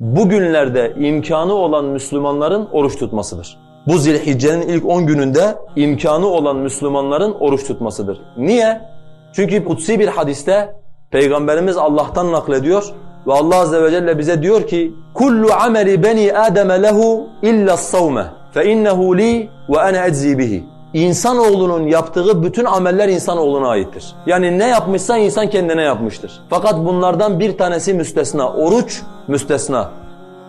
bugünlerde imkanı olan Müslümanların oruç tutmasıdır. Bu Zilhicce'nin ilk 10 gününde imkanı olan Müslümanların oruç tutmasıdır. Niye? Çünkü kutsi bir hadiste Peygamberimiz Allah'tan naklediyor ve Allah azze ve celle bize diyor ki: "Kullu ameli beni Adem lehu illa s-savme fe innehu li ve ana eczi bihi." İnsanoğlunun yaptığı bütün ameller insanoğluna aittir. Yani ne yapmışsa insan kendine yapmıştır. Fakat bunlardan bir tanesi müstesna. Oruç müstesna.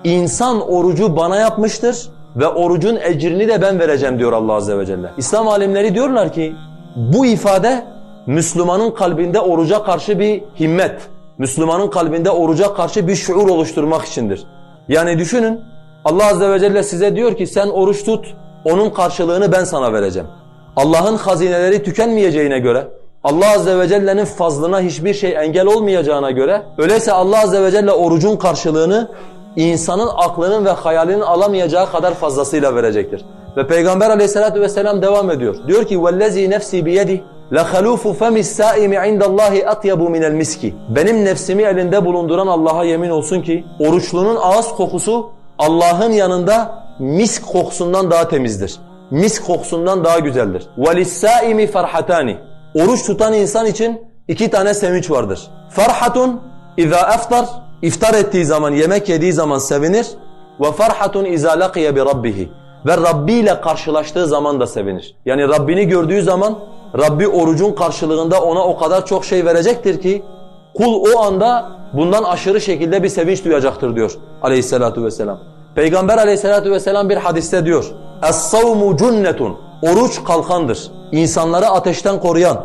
İnsan orucu bana yapmıştır ve orucun ecrini de ben vereceğim diyor Allah azze ve celle. İslam alimleri diyorlar ki bu ifade Müslümanın kalbinde oruca karşı bir himmet, Müslümanın kalbinde oruca karşı bir şuur oluşturmak içindir. Yani düşünün Allah azze ve celle size diyor ki sen oruç tut, onun karşılığını ben sana vereceğim. Allah'ın hazineleri tükenmeyeceğine göre, Allah azze ve celle'nin fazlına hiçbir şey engel olmayacağına göre, öyleyse Allah azze ve celle orucun karşılığını insanın aklının ve hayalinin alamayacağı kadar fazlasıyla verecektir. Ve Peygamber aleyhissalatu vesselam devam ediyor. Diyor ki وَالَّذ۪ي نَفْسِي بِيَدِهِ لَخَلُوفُ فَمِ السَّائِمِ عِنْدَ اللّٰهِ أَطْيَبُ مِنَ الْمِسْكِ Benim nefsimi elinde bulunduran Allah'a yemin olsun ki oruçlunun ağız kokusu Allah'ın yanında misk kokusundan daha temizdir. Misk kokusundan daha güzeldir. وَلِسَّائِمِ فَرْحَتَانِ Oruç tutan insan için iki tane sevinç vardır. Farhatun iza aftar iftar ettiği zaman, yemek yediği zaman sevinir. Ve farhatun iza laqiya bi rabbih. Ve Rabbi ile karşılaştığı zaman da sevinir. Yani Rabbini gördüğü zaman Rabbi orucun karşılığında ona o kadar çok şey verecektir ki kul o anda bundan aşırı şekilde bir sevinç duyacaktır diyor aleyhissalatu vesselam. Peygamber aleyhissalatu vesselam bir hadiste diyor. Es-savmu cunnetun. Oruç kalkandır. İnsanları ateşten koruyan,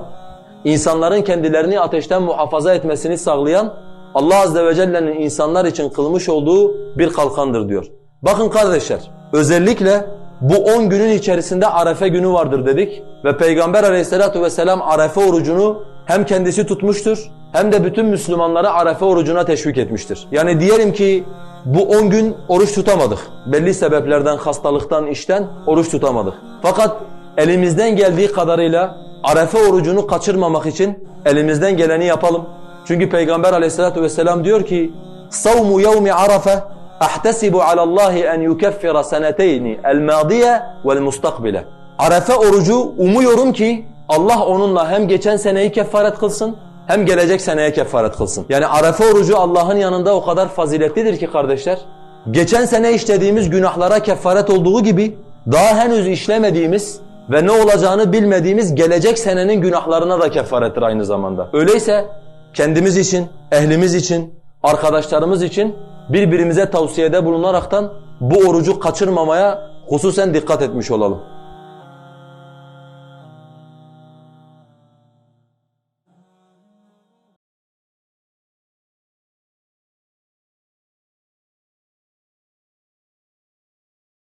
insanların kendilerini ateşten muhafaza etmesini sağlayan Allah azze ve celle'nin insanlar için kılmış olduğu bir kalkandır diyor. Bakın kardeşler, özellikle bu 10 günün içerisinde Arefe günü vardır dedik ve Peygamber aleyhissalatu vesselam Arefe orucunu hem kendisi tutmuştur hem de bütün Müslümanları Arefe orucuna teşvik etmiştir. Yani diyelim ki bu 10 gün oruç tutamadık. Belli sebeplerden, hastalıktan, işten oruç tutamadık. Fakat elimizden geldiği kadarıyla Arefe orucunu kaçırmamak için elimizden geleni yapalım. Çünkü Peygamber aleyhissalatu vesselam diyor ki صَوْمُ يَوْمِ عَرَفَةِ اَحْتَسِبُ عَلَى اللّٰهِ اَنْ يُكَفِّرَ سَنَتَيْنِ الْمَاضِيَ وَالْمُسْتَقْبِلَ Arefe orucu umuyorum ki Allah onunla hem geçen seneyi kefaret kılsın hem gelecek seneye kefaret kılsın. Yani Arefe orucu Allah'ın yanında o kadar faziletlidir ki kardeşler. Geçen sene işlediğimiz günahlara kefaret olduğu gibi daha henüz işlemediğimiz ve ne olacağını bilmediğimiz gelecek senenin günahlarına da kefarettir aynı zamanda. Öyleyse kendimiz için, ehlimiz için, arkadaşlarımız için birbirimize tavsiyede bulunaraktan bu orucu kaçırmamaya hususen dikkat etmiş olalım.